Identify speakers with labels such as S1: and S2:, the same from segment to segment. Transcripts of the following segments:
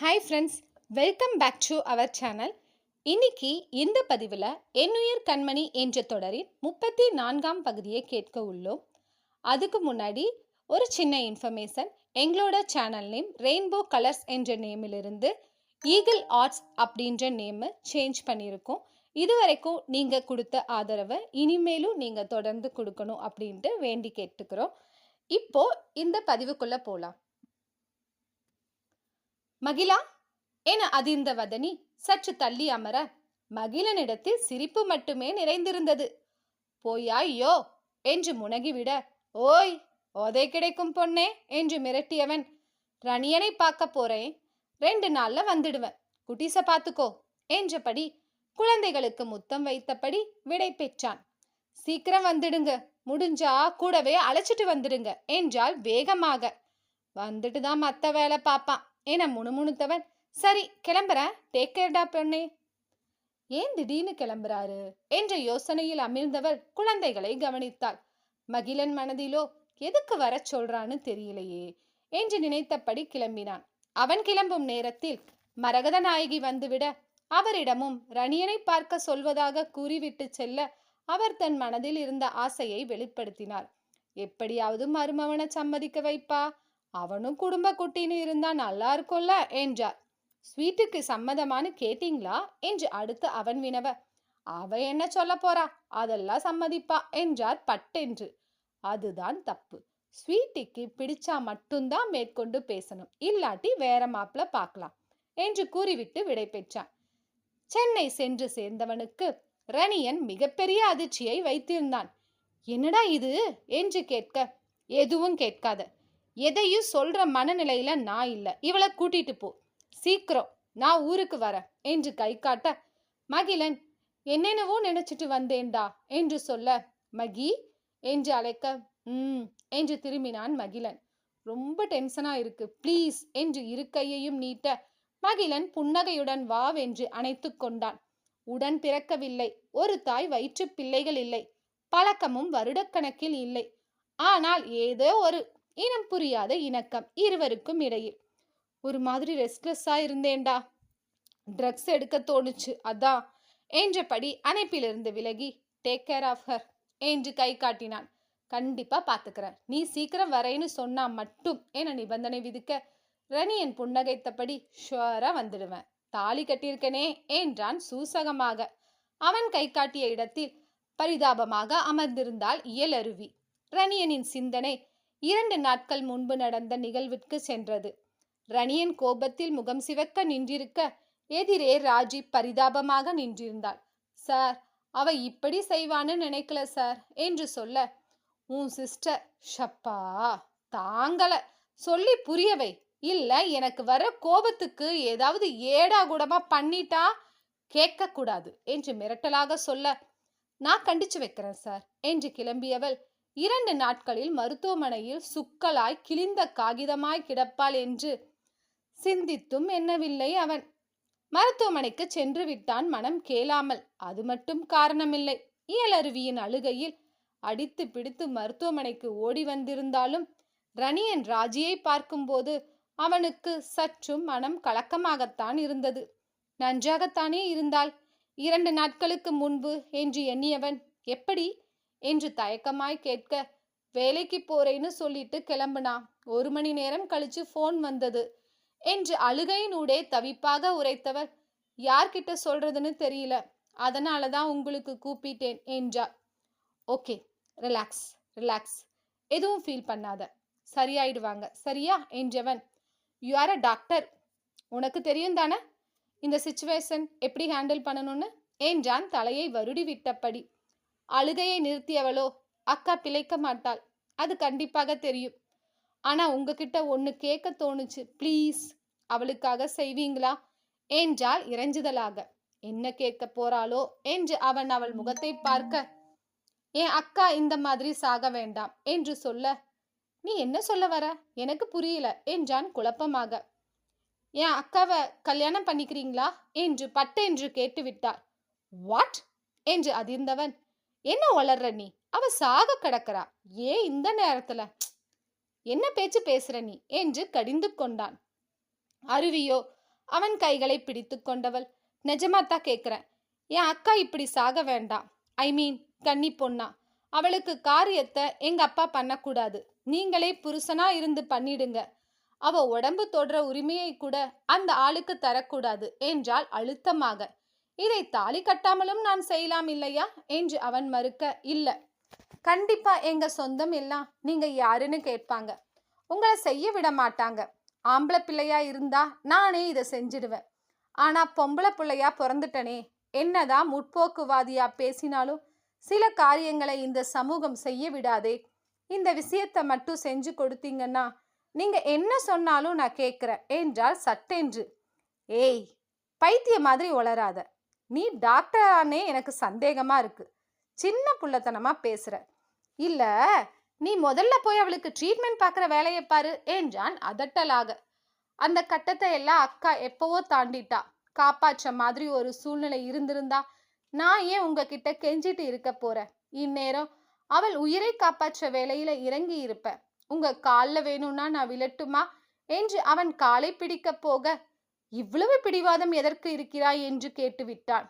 S1: Hi friends welcome back to our channel இன்னைக்கு இந்த பதிவில் என்னுயிர் கண்மணி என்ற தொடரின் முப்பத்தி நான்காம் பகுதியை கேட்க உள்ளோம். அதுக்கு முன்னாடி ஒரு சின்ன இன்ஃபர்மேஷன் எங்களோட சேனல் நேம் ரெயின்போ கலர்ஸ் என்ற நேமிலிருந்து ஈகிள் ஆர்ட்ஸ் அப்படின்ற நேமை சேஞ்ச் பண்ணியிருக்கோம். இது வரைக்கும் நீங்கள் கொடுத்த ஆதரவை இனிமேலும் நீங்கள் தொடர்ந்து கொடுக்கணும் அப்படின்ட்டு வேண்டி கேட்டுக்கிறோம். இப்போ இந்த பதிவுக்குள்ளே போகலாம் மகிழா? என அதிர்ந்த வதனி சற்று தள்ளி அமர மகிழனிடத்தில் சிரிப்பு மட்டுமே நிறைந்திருந்தது. போயாய்யோ என்று முனகிவிட ஓய் ஓதை கிடைக்கும் பொண்ணே என்று மிரட்டியவன் ரணியனை பார்க்க போறேன். ரெண்டு நாள்ல வந்துடுவேன். குட்டிச பார்த்துக்கோ! என்றபடி குழந்தைகளுக்கு முத்தம் வைத்தபடி விடை பெற்றான். சீக்கிரம் வந்துடுங்க. முடிஞ்சா கூடவே அழைச்சிட்டு வந்துடுங்க என்றால் வேகமாக. வந்துட்டு தான் மத்த வேலை பாப்பான் என முணுமுணுத்தவன் சரி கிளம்புறேன் டேக் கேர்டா பெண்ணே. ஏன் திடீர்னு கிளம்புறாரு? என்ற யோசனையில் அமிழ்ந்தவள் குழந்தைகளை கவனித்தாள் மகிழன் மனதிலோ எதுக்கு வரச் சொல்றான்னு தெரியலையே என்று நினைத்தபடி கிளம்பினான். அவன் கிளம்பும் நேரத்தில் மரகத நாயகி வந்துவிட அவரிடமும் ரணியனை பார்க்க சொல்வதாக கூறிவிட்டு செல்ல அவர் தன் மனதில் இருந்த ஆசையை வெளிப்படுத்தினார். எப்படியாவது மருமவனை சம்மதிக்க வைப்பா அவனும் குடும்ப குட்டின்னு இருந்தா நல்லா இருக்கும்ல என்றார். ஸ்வீட்டுக்கு சம்மதமானு கேட்டீங்களா என்று அடுத்து அவன் வினவ. அவ என்ன சொல்ல போறா? அதெல்லாம் சம்மதிப்பா என்றார் பட்டென்று. அதுதான் தப்பு. ஸ்வீட்டிக்கு பிடிச்சா மட்டும்தான் மேற்கொண்டு பேசணும். இல்லாட்டி வேற மாப்பிள பார்க்கலாம் என்று கூறிவிட்டு விடை பெற்றான். சென்னை சென்று சேர்ந்தவனுக்கு ரணியன் மிகப்பெரிய அதிர்ச்சியை வைத்திருந்தான். என்னடா இது? என்று கேட்க. எதுவும் கேட்காத. எதையும் சொல்ற மனநிலையில நான் இல்ல. இவளை கூட்டிட்டு போ. சீக்கிரம். நான் ஊருக்கு வரேன் என்று கை காட்ட மகிழன் என்னென்னவோ நினைச்சிட்டு வந்தேன்டா என்று சொல்ல மகி என்று அழைக்க ம் என்று திரும்பினான் மகிழன். ரொம்ப டென்ஷனா இருக்கு. ப்ளீஸ் என்று இரு கையையும் நீட்ட மகிழன் புன்னகையுடன் வாவென்று அணைத்து கொண்டான். உடன் பிறக்கவில்லை. ஒரு தாய் வயிற்று பிள்ளைகள் இல்லை. பழக்கமும் வருடக்கணக்கில் இல்லை. ஆனால் ஏதோ ஒரு இனம் புரியாத இணக்கம் இருவருக்கும் இடையில். ஒரு மாதிரி ரெஸ்ட்லெஸ்ஸா இருந்தேன்டா. ட்ரக்ஸ் எடுக்க தோணுச்சு அதான் என்றபடி அணைப்பிலிருந்து விலகி டேக் கேர் ஆஃப் ஹர் என்று கை காட்டினான். கண்டிப்பா பாத்துக்கிறேன். நீ சீக்கிரம் வரேன்னு சொன்னா மட்டும் என நிபந்தனை விதிக்க ரணியன் புன்னகைத்தபடி ஷுவரா வந்துடுவேன். தாலி கட்டியிருக்கனே என்றான் சூசகமாக. அவன் கை காட்டிய இடத்தில் பரிதாபமாக அமர்ந்திருந்தாள் இயலருவி. ரணியனின் சிந்தனை இரண்டு நாட்கள் முன்பு நடந்த நிகழ்விற்கு சென்றது. ரணியன் கோபத்தில் முகம் சிவக்க நின்றிருக்க எதிரே ராஜி பரிதாபமாக நின்றிருந்தாள். சார் அவ இப்படி செய்வான்னு நினைக்கல சார் என்று சொல்ல உன் சிஸ்டர் ஷப்பா தாங்கல. சொல்லி புரியவை. இல்ல எனக்கு வர கோபத்துக்கு ஏதாவது ஏடா கூடமா பண்ணிட்டா கேட்க கூடாது என்று மிரட்டலாக சொல்ல நான் கண்டிச்சு வைக்கிறேன் சார் என்று கிளம்பியவள் இரண்டு நாட்களில் மருத்துவமனையில் சுக்கலாய் கிழிந்த காகிதமாய் கிடப்பாள் என்று சிந்தித்தும் எண்ணவில்லை அவன். மருத்துவமனைக்கு சென்று விட்டான் மனம் கேளாமல். அது மட்டும் காரணமில்லை. இயலருவியின் அழுகையில் அடித்து பிடித்து மருத்துவமனைக்கு ஓடி வந்திருந்தாலும் ரணியன் ராஜியை பார்க்கும்போது அவனுக்கு சற்றும் மனம் கலக்கமாகத்தான் இருந்தது. நன்றாகத்தானே இருந்தால் இரண்டு நாட்களுக்கு முன்பு என்று எண்ணியவன் எப்படி என்று தயக்கமாய் கேட்க வேலைக்கு போறேன்னு சொல்லிட்டு கிளம்புனா? ஒரு மணி நேரம் கழிச்சு ஃபோன் வந்தது என்று அழுகையினூடே தவிப்பாக உரைத்தவர். யார்கிட்ட சொல்றதுன்னு தெரியல. அதனால தான் உங்களுக்கு கூப்பிட்டேன் என்றார். ஓகே ரிலாக்ஸ் ரிலாக்ஸ் எதுவும் ஃபீல் பண்ணாத. சரியாயிடுவாங்க. சரியா? என்றவன். யூ ஆர் அ டாக்டர் உனக்கு தெரியும் தானே? இந்த சுச்சுவேஷன் எப்படி ஹேண்டில் பண்ணணும்னு? என்றான் தலையை வருடி விட்டபடி. அழுகையை நிறுத்தியவளோ? அக்கா பிழைக்க மாட்டாள். அது கண்டிப்பாக தெரியும். ஆனா உங்ககிட்ட ஒன்று கேட்க தோணுச்சு ப்ளீஸ். அவளுக்காக செய்வீங்களா? என்றால் இறைஞ்சுதலாக. என்ன கேட்க போறாளோ? என்று அவன் அவள் முகத்தை பார்க்க என் அக்கா இந்த மாதிரி சாக வேண்டாம் என்று சொல்ல நீ என்ன சொல்ல வர? எனக்கு புரியல என்றான் குழப்பமாக. என் அக்காவை கல்யாணம் பண்ணிக்கிறீங்களா? என்று பட்டென்று கேட்டுவிட்டார். வாட்? என்று அதிர்ந்தவன் என்ன வளர்ற நீ? அவ சாக கிடக்கிறா. ஏன் இந்த நேரத்துல? என்ன பேச்சு பேசுற நீ? என்று கடிந்து கொண்டான். அருவியோ அவன் கைகளை பிடித்து கொண்டவள். நிஜமாத்தான் கேட்குறேன் என் அக்கா இப்படி சாக வேண்டாம் ஐ மீன் கன்னி பொண்ணா. அவளுக்கு காரியத்தை எங்க அப்பா பண்ணக்கூடாது. நீங்களே புருஷனா இருந்து பண்ணிடுங்க. அவ உடம்பு தொடுற உரிமையை கூட அந்த ஆளுக்கு தரக்கூடாது என்றால் அழுத்தமாக. இதை தாலி கட்டாமலும் நான் செய்யலாம் இல்லையா? என்று அவன் மறுக்க இல்ல. கண்டிப்பா எங்க சொந்தம் எல்லாம் நீங்க யாருன்னு கேட்பாங்க. உங்களை செய்ய விட மாட்டாங்க. ஆம்பளை பிள்ளையா இருந்தா நானே இதை செஞ்சிடுவேன். ஆனா பொம்பளை பிள்ளையா பிறந்துட்டனே என்னதான் முற்போக்குவாதியா பேசினாலும் சில காரியங்களை இந்த சமூகம் செய்ய விடாதே. இந்த விஷயத்தை மட்டும் செஞ்சு கொடுத்தீங்கன்னா நீங்க என்ன சொன்னாலும் நான் கேட்குறேன் என்றால் சட்டென்று. ஏய் பைத்திய மாதிரி உளராத நீ டாக்டரானே எனக்கு சந்தேகமா இருக்கு. சின்ன புள்ளத்தனமாக பேசுற. இல்ல நீ முதல்ல போய் அவளுக்கு ட்ரீட்மெண்ட் பார்க்குற வேலையை பாரு என்றான் அதட்டலாக. அந்த கட்டத்தை எல்லாம் அக்கா எப்போவோ தாண்டிட்டா. காப்பாற்ற மாதிரி ஒரு சூழ்நிலை இருந்திருந்தா நான் ஏன் உங்ககிட்ட கெஞ்சிட்டு இருக்க போறேன்? இந்நேரம் அவள் உயிரை காப்பாற்ற வேலையில இறங்கி இருப்பேன். உங்க காலில் வேணும்னா நான் விழட்டுமா என்று அவன் காலை பிடிக்க போக இவ்வளவு பிடிவாதம் எதற்கு இருக்கிறாய்? என்று கேட்டுவிட்டாள்.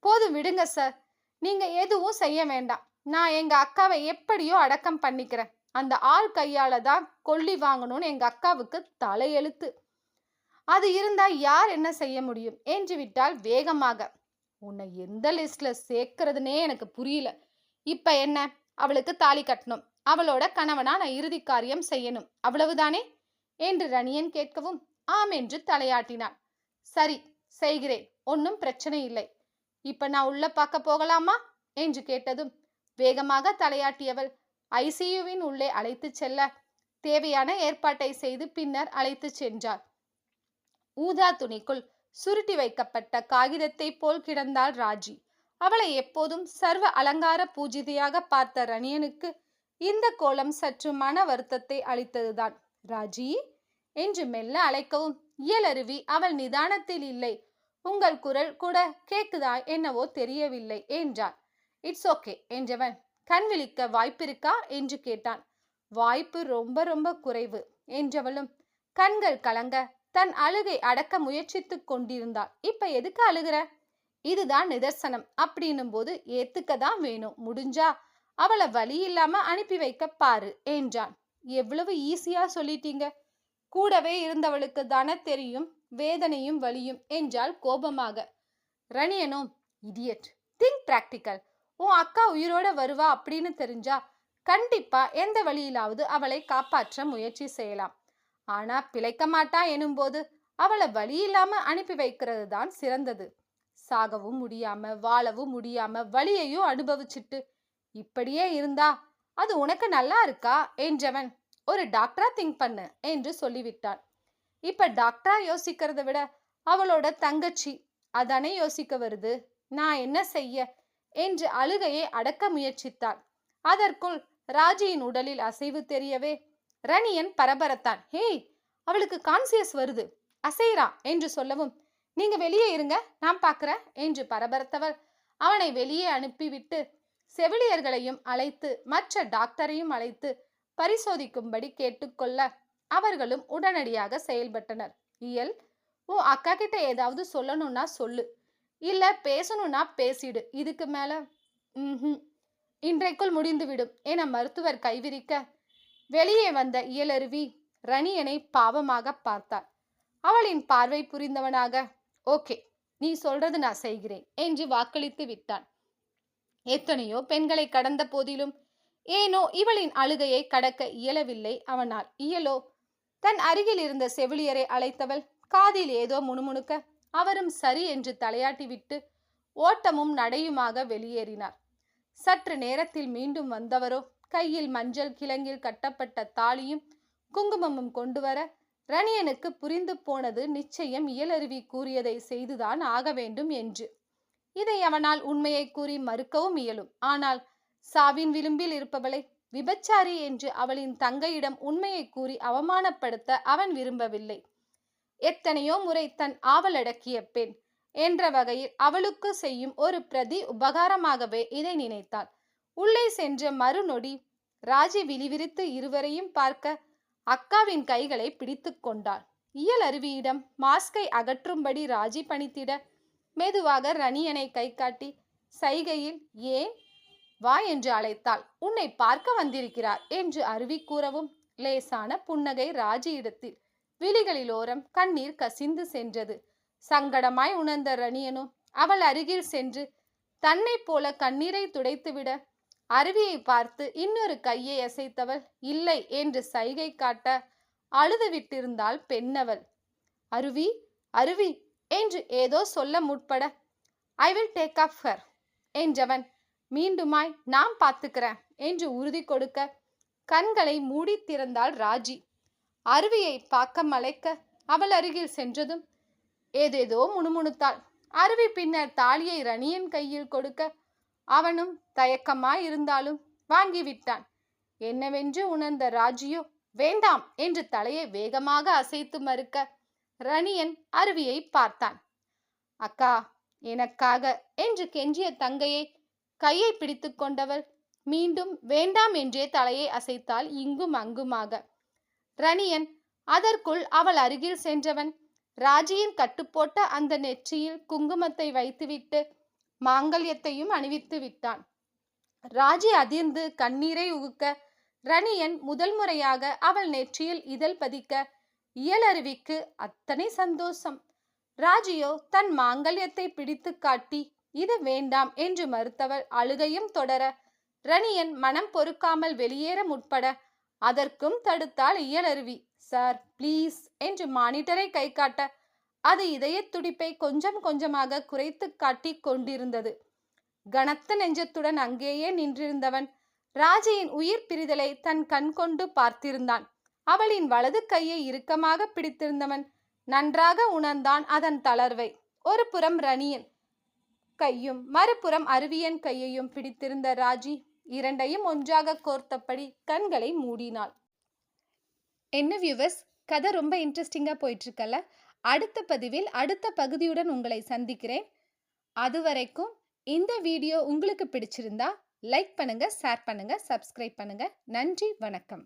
S1: போதும் விடுங்க சார் நீங்க எதுவும் செய்ய வேண்டாம். நான் எங்க அக்காவை எப்படியோ அடக்கம் பண்ணிக்கிறேன். அந்த ஆள் கையால தான் கொல்லி வாங்கணும்னு எங்க அக்காவுக்கு தலையெழுத்து. அது இருந்தா யார் என்ன செய்ய முடியும்? என்று விட்டால் வேகமாக. உன்னை எந்த லிஸ்ட்ல சேர்க்கறதுனே எனக்கு புரியல. இப்ப என்ன? அவளுக்கு தாலி கட்டணும். அவளோட கணவனா நான் இறுதி காரியம் செய்யணும். அவ்வளவுதானே? என்று ரணியன் கேட்கவும் ஆம் என்று தலையாட்டினான். சரி செய்கிறேன். ஒன்னும் பிரச்சனை இல்லை. இப்ப நான் உள்ள பார்க்க போகலாமா? என்று கேட்டதும் வேகமாக தலையாட்டியவள் ஐசியுவின் உள்ளே அழைத்துச் செல்ல தேவையான ஏற்பாட்டை செய்து பின்னர் அழைத்துச் சென்றார் ஊதா துணிக்குள் சுருட்டி வைக்கப்பட்ட காகிதத்தை போல் கிடந்தாள் ராஜி. அவளை எப்போதும் சர்வ அலங்கார பூஜிதையாக பார்த்த ரணியனுக்கு இந்த கோலம் சற்று மன வருத்தத்தை அளித்ததுதான். ராஜி? என்று மெல்ல அழைக்கவும் இயலருவி அவள் நிதானத்தில் இல்லை. உங்கள் குரல் கூட கேக்குதா என்னவோ தெரியவில்லை என்றார் இட்ஸ் ஓகே என்றவன். கண் விழிக்க வாய்ப்பிருக்கா? என்று கேட்டான். வாய்ப்பு ரொம்ப ரொம்ப குறைவு என்றவளும். கண்கள் கலங்க தன் அழுகை அடக்க முயற்சித்துக் கொண்டிருந்தாள். இப்ப எதுக்கு அழுகிற? இதுதான் நிதர்சனம் அப்படின்னும் போது ஏத்துக்க தான் வேணும் முடிஞ்சா அவளை வழி இல்லாம அனுப்பி வைக்க பாரு என்றான். எவ்வளவு ஈஸியா சொல்லிட்டீங்க. கூடவே இருந்தவளுக்கு தான தெரியும் வேதனையும் வலியும் என்றால் கோபமாக. ரணியனும் இடியட் திங்க் பிராக்டிக்கல் உன் அக்கா உயிரோட வருவா அப்படின்னு தெரிஞ்சா கண்டிப்பா எந்த வழியிலாவது அவளை காப்பாற்ற முயற்சி செய்யலாம். ஆனா பிழைக்க மாட்டா எனும்போது அவளை வழி இல்லாம அனுப்பி வைக்கிறது தான் சிறந்தது. சாகவும் முடியாம வாழவும் முடியாம வலியையும் அனுபவிச்சிட்டு இப்படியே இருந்தா அது உனக்கு நல்லா இருக்கா? என்றவன் ஒரு டாக்டரா திங்க் பண்ணு என்று சொல்லிவிட்டாள். இப்ப டாக்டரா யோசிக்கிறத விட அவளோட தங்கச்சி அதானே யோசிக்க வருது? நான் என்ன செய்ய? என்று அழுகையை அடக்க முயற்சித்தாள். அதற்குள் ராஜியின் உடலில் அசைவு தெரியவே ரணியன் பரபரத்தான். ஹேய் அவளுக்கு கான்சியஸ் வருது. அசைரா என்று சொல்லவும் நீங்க வெளியே இருங்க நான் பார்க்கறேன் என்று பரபரத்தவர் அவனை வெளியே அனுப்பிவிட்டு செவிலியர்களையும் அழைத்து மற்ற டாக்டரையும் அழைத்து பரிசோதிக்கும்படி கேட்டுக்கொள்ள அவர்களும் உடனடியாக செயல்பட்டனர். இயல் ஓ அக்கா கிட்ட ஏதாவது சொல்லணும்னா சொல்லு. இல்ல பேசணும்னா பேசிடு. இதுக்கு மேல ம் இன்றைக்குள் முடிந்துவிடும் என மருத்துவர் கைவிரிக்க வெளியே வந்த இயலருவி ரணியனை பாவமாக பார்த்தாள். அவளின் பார்வை புரிந்தவனாக ஓகே நீ சொல்றது நான் செய்கிறேன் என்று வாக்களித்து விட்டான். எத்தனையோ பெண்களை கடந்த போதிலும் ஏனோ இவளின் அழுகையை கடக்க இயலவில்லை அவனால். இயலோ? தன் அருகில் இருந்த செவிலியரை அழைத்தவள் காதில் ஏதோ முணுமுணுக்க அவரும் சரி என்று தலையாட்டிவிட்டு ஓட்டமும் நடையுமாக வெளியேறினார். சற்று நேரத்தில் மீண்டும் வந்தவரோ? கையில் மஞ்சள் கிழங்கில் கட்டப்பட்ட தாலியும் குங்குமமும் கொண்டு வர ரணியனுக்கு புரிந்து போனது நிச்சயம் இயலருவி கூறியதை செய்துதான் ஆக வேண்டும் என்று. இதை அவனால் உண்மையை கூறி மறுக்கவும் இயலும். ஆனால் சாவின் விளிம்பில் இருப்பவளை விபச்சாரி என்று அவளின் தங்கையிடம் உண்மையை கூறி அவமானப்படுத்த அவன் விரும்பவில்லை. எத்தனையோ முறை தன் ஆவலடக்கிய பெண் என்ற வகையில் அவளுக்கு செய்யும் ஒரு பிரதி உபகாரமாகவே இதை நினைத்தாள். உள்ளே சென்ற மறுநொடி ராஜி விழிவிரித்து இருவரையும் பார்க்க அக்காவின் கைகளை பிடித்து கொண்டாள். இயல் அருவியிடம் மாஸ்கை அகற்றும்படி ராஜி பணித்திட மெதுவாக ரணியனை கை காட்டி சைகையில் ஏன் வா என்று அழைத்தாள். உன்னை பார்க்க வந்திருக்கிறார் என்று அருவி கூறவும் லேசான புன்னகை ராஜியிடத்தில் விழிகளிலோரம் கண்ணீர் கசிந்து சென்றது. சங்கடமாய் உணர்ந்த ரணியனும் அவள் அருகில் சென்று தன்னைப் போல கண்ணீரை துடைத்துவிட அருவியை பார்த்து இன்னொரு கையை அசைத்தவள் இல்லை என்று சைகை காட்ட அழுது விட்டிருந்தாள் பெண்ணவள். அருவி அருவி என்று ஏதோ சொல்ல முற்பட I will take up her என்றவன் மீண்டுமாய் நான் பார்த்துக்கிறேன் என்று உறுதி கொடுக்க கண்களை மூடி திறந்தாள் ராஜி. அருவியை பார்க்க மலைக்க அவள் அருகில் சென்றதும் ஏதேதோ முணுமுணுத்தாள். அருவி பின்னர் தாலியை ரணியன் கையில் கொடுக்க அவனும் தயக்கமாய் இருந்தாலும் வாங்கிவிட்டான். என்னவென்று உணர்ந்த ராஜியோ வேண்டாம் என்று தலையை வேகமாக அசைத்து மறுக்க ரணியன் அருவியை பார்த்தான். அக்கா எனக்காக என்று கெஞ்சிய தங்கையை கையை பிடித்து கொண்டவள் மீண்டும் வேண்டாம் என்றே தலையை அசைத்தாள் இங்கும் அங்குமாக. ரணியன் அதற்குள் அவள் அருகில் சென்றவன். ராஜியின் கட்டுப்போட்ட அந்த நெற்றியில் குங்குமத்தை வைத்துவிட்டு மாங்கல்யத்தையும் அணிவித்து விட்டான். ராஜி அதிர்ந்து கண்ணீரை உகுக்க ரணியன் முதல் முறையாக அவள் நெற்றியில் இதழ் பதிக்க இயலருவிக்கு அத்தனை சந்தோஷம். ராஜியோ தன் மாங்கல்யத்தை பிடித்து காட்டி இது வேண்டாம் என்று மறுத்தவள் அழுகையும் தொடர ரணியன் மனம் பொறுக்காமல் வெளியேற முற்பட அதற்கும் தடுத்தாள் இயலருவி சார் ப்ளீஸ் என்று மானிட்டரை கை காட்ட அது இதய துடிப்பை கொஞ்சம் கொஞ்சமாக குறைத்து காட்டி கொண்டிருந்தது. கனத்த நெஞ்சத்துடன் அங்கேயே நின்றிருந்தவன் ராஜியின் உயிர் பிரிதலை தன் கண் கொண்டு பார்த்திருந்தான். அவளின் வலது கையை இறுக்கமாக பிடித்திருந்தவன் நன்றாக உணர்ந்தான் அதன் தளர்வை. ஒரு புறம் ரணியன் கையும் மறுபுறம் அருவியன் கையையும் பிடித்திருந்த ராஜி இரண்டையும் ஒன்றாக கோர்த்தபடி கண்களை மூடினாள். என்ன வியூவர்ஸ் கதை ரொம்ப இன்ட்ரெஸ்டிங்காக போயிட்டுருக்கல அடுத்த பதிவில் அடுத்த பகுதியுடன் உங்களை சந்திக்கிறேன். அது வரைக்கும் இந்த வீடியோ உங்களுக்கு பிடிச்சிருந்தா லைக் பண்ணுங்கள் ஷேர் பண்ணுங்கள் சப்ஸ்கிரைப் பண்ணுங்கள் நன்றி வணக்கம்.